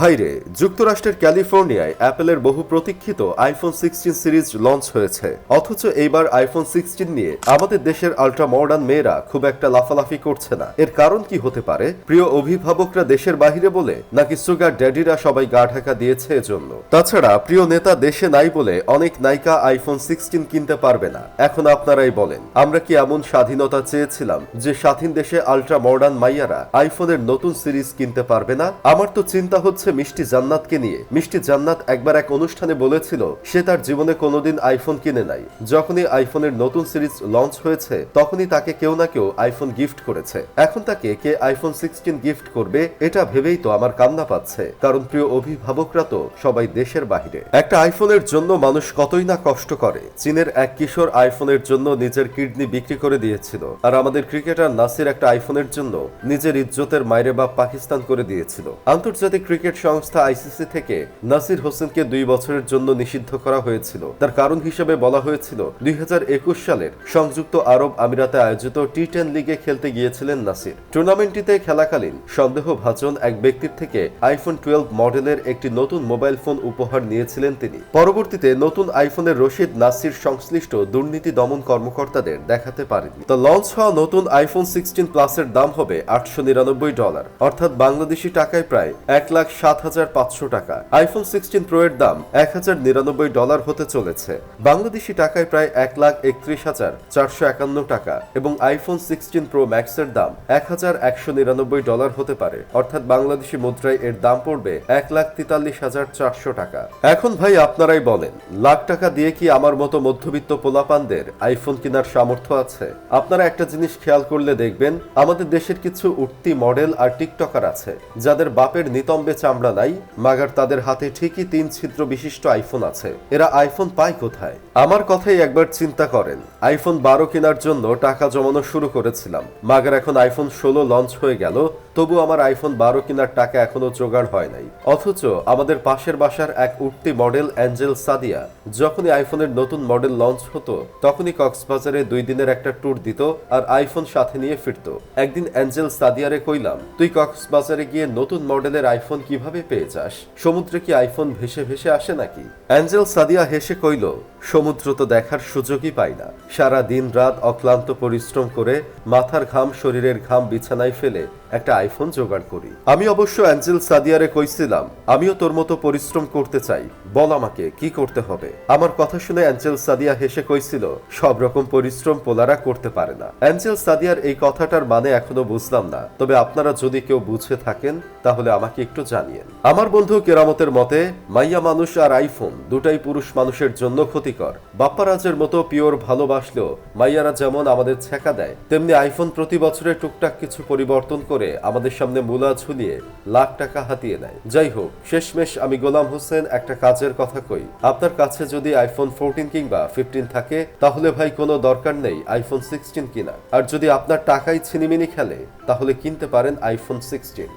ভাইরে, যুক্তরাষ্ট্রের ক্যালিফোর্নিয়ায় অ্যাপেলের বহু প্রতীক্ষিত আইফোন সিক্সটিন সিরিজ লঞ্চ হয়েছে। অথচ এইবার আইফোন সিক্সটিন নিয়ে আমাদের দেশের আল্ট্রা মডার্ন মেয়েরা খুব একটা লাফালাফি করছে না। এর কারণ কি হতে পারে? প্রিয় অভিভাবকরা দেশের বাহিরে বলে, নাকি সুগার ড্যাডিরা সবাই গা ঢাকা দিয়েছে এজন্য? তাছাড়া প্রিয় নেতা দেশে নাই বলে অনেক নায়িকা আইফোন সিক্সটিন কিনতে পারবে না। এখন আপনারাই বলেন, আমরা কি এমন স্বাধীনতা চেয়েছিলাম যে স্বাধীন দেশে আল্ট্রা মডার্ন মাইয়ারা আইফোনের নতুন সিরিজ কিনতে পারবে না? আমার তো চিন্তা হচ্ছে মিষ্টি জান্নাতকে নিয়ে। মিষ্টি জান্নাত একবার এক অনুষ্ঠানে বলেছিল, সে তার জীবনে কোনোদিন আইফোন কিনে নাই। যখনই আইফোনের নতুন সিরিজ লঞ্চ হয়েছে, তখনই তাকে কেউ না কেউ আইফোন গিফট করেছে। এখন তাকে কে আইফোন সিক্সটিন গিফট করবে, এটা ভেবেই তো আমার কান্না পাচ্ছে। কারণ প্রিয় অভিভাবকরা তো সবাই দেশের বাহিরে। একটা আইফোনের জন্য মানুষ কতই না কষ্ট করে। চীনের এক কিশোর আইফোনের জন্য নিজের কিডনি বিক্রি করে দিয়েছিল। আর আমাদের ক্রিকেটার নাসির একটা আইফোনের জন্য নিজের ইজ্জতের মাইরে বাপ পাকিস্তান করে দিয়েছিল। আন্তর্জাতিক ক্রিকেট সংস্থা আইসিসি থেকে নাসির হোসেনকে দুই বছরের জন্য নিষিদ্ধ করা হয়েছিল। তার কারণ হিসেবে বলা হয়েছিল, দুই সালের সংযুক্ত আরব আমিরাতে আয়োজিত টি টেন লিগে খেলতে গিয়েছিলেন নাসির। টুর্নামেন্টটিতে খেলাকালীন সন্দেহভাজন এক ব্যক্তির থেকে আইফোন টুয়েলভ মডেলের একটি নতুন মোবাইল ফোন উপহার নিয়েছিলেন তিনি। পরবর্তীতে নতুন আইফোনের রশিদ নাসির সংশ্লিষ্ট দুর্নীতি দমন কর্মকর্তাদের দেখাতে পারেনি তো লঞ্চ হওয়া নতুন আইফোন সিক্সটিন প্লাসের দাম হবে আটশো নিরানব্বই ডলার, অর্থাৎ বাংলাদেশি টাকায় প্রায় এক লাখ সাত হাজার পাঁচশো টাকা। আইফোন সিক্সটিন প্রো এর দাম এক হাজার নিরানব্বই ডলার হতে চলেছে। বাংলাদেশি টাকায় প্রায় এক লাখ একত্রিশ হাজার চারশো একান্ন টাকা এবং আইফোন সিক্সটিন প্রো ম্যাক্সের দাম এক হাজার একশো নিরানব্বই ডলার হতে পারে। অর্থাৎ বাংলাদেশি মুদ্রায় এর দাম পড়বে এক লাখ তেতাল্লিশ হাজার চারশো টাকা। এখন ভাই আপনারাই বলেন, লাখ টাকা দিয়ে কি আমার মতো মধ্যবিত্ত পোলাপানদের আইফোন কেনার সামর্থ্য আছে? আপনারা একটা জিনিস খেয়াল করলে দেখবেন, আমাদের দেশের কিছু উঠতি মডেল আর টিকটকার আছে, যাদের বাপের নিতম্বে চামড়া নাই মাগার তাদের হাতে ঠিকই তিন ছিদ্র বিশিষ্ট আইফোন আছে। এরা আইফোন পায় কোথায়? আমার কথাই একবার চিন্তা করেন। আইফোন বারো কেনার জন্য টাকা জমানো শুরু করেছিলাম। মাগার এখন আইফোন ষোলো লঞ্চ হয়ে গেল তবু আমার আইফোন বারো কেনার টাকা এখনও জোগাড় হয় নাই। অথচ আমাদের পাশের বাসার এক উঠতি মডেল অ্যাঞ্জেল সাদিয়া যখনই আইফোনের নতুন মডেল লঞ্চ হতো, তখনই কক্সবাজারে দুই দিনের একটা ট্যুর দিত আর আইফোন সাথে নিয়ে ফিরতো। একদিন অ্যাঞ্জেল সাদিয়ারে কইলাম, তুই কক্সবাজারে গিয়ে নতুন মডেলের আইফোন কীভাবে পেয়ে যাস? সমুদ্রে কি আইফোন ভেসে ভেসে আসে নাকি? অ্যাঞ্জেল সাদিয়া হেসে কইল, সমুদ্র তো দেখার সুযোগই পাই না। সারা দিন রাত অক্লান্ত পরিশ্রম করে মাথার ঘাম শরীরের ঘাম বিছানায় ফেলে একটা আইফোন জোগাড় করি। আমি অবশ্য অ্যাঞ্জেল সাদিয়ারে কইছিলাম, আমিও তোর মতো পরিশ্রম করতে চাই। বল আমাকে, কি করতে হবে? আমার কথা শুনে অ্যাঞ্জেল সাদিয়া হেসে কইছিল, সব রকম পরিশ্রম পোলারা করতে পারে না। অ্যাঞ্জেল সাদিয়ার এই কথাটার মানে এখনও বুঝলাম না, তবে আপনারা যদি কেউ বুঝে থাকেন, তাহলে আমাকে একটু জানিয়েন। আমার বন্ধু কেরামতের মতে, মাইয়া মানুষ আর আইফোন দুটাই পুরুষ মানুষের জন্য ক্ষতিকর। বাপ্পারাজের মতো পিওর ভালোবাসলেও মাইয়ারা যেমন আমাদের ছেকা দেয়, তেমনি আইফোন প্রতি বছরে টুকটাক কিছু পরিবর্তন করে আমাদের সামনে মূলা ঝুলিয়ে লাখ টাকা হাতিয়ে নেয়। যাই হোক, শেষমেশ আমি গোলাম হোসেন একটা কাজের কথা কই। আপনার কাছে যদি আইফোন ফোরটিন কিংবা ফিফটিন থাকে, তাহলে ভাই কোনো দরকার নেই আইফোন সিক্সটিন কিনা আর যদি আপনার টাকাই ছিনিমিনি খেলে, তাহলে কিনতে পারেন আইফোন সিক্সটিন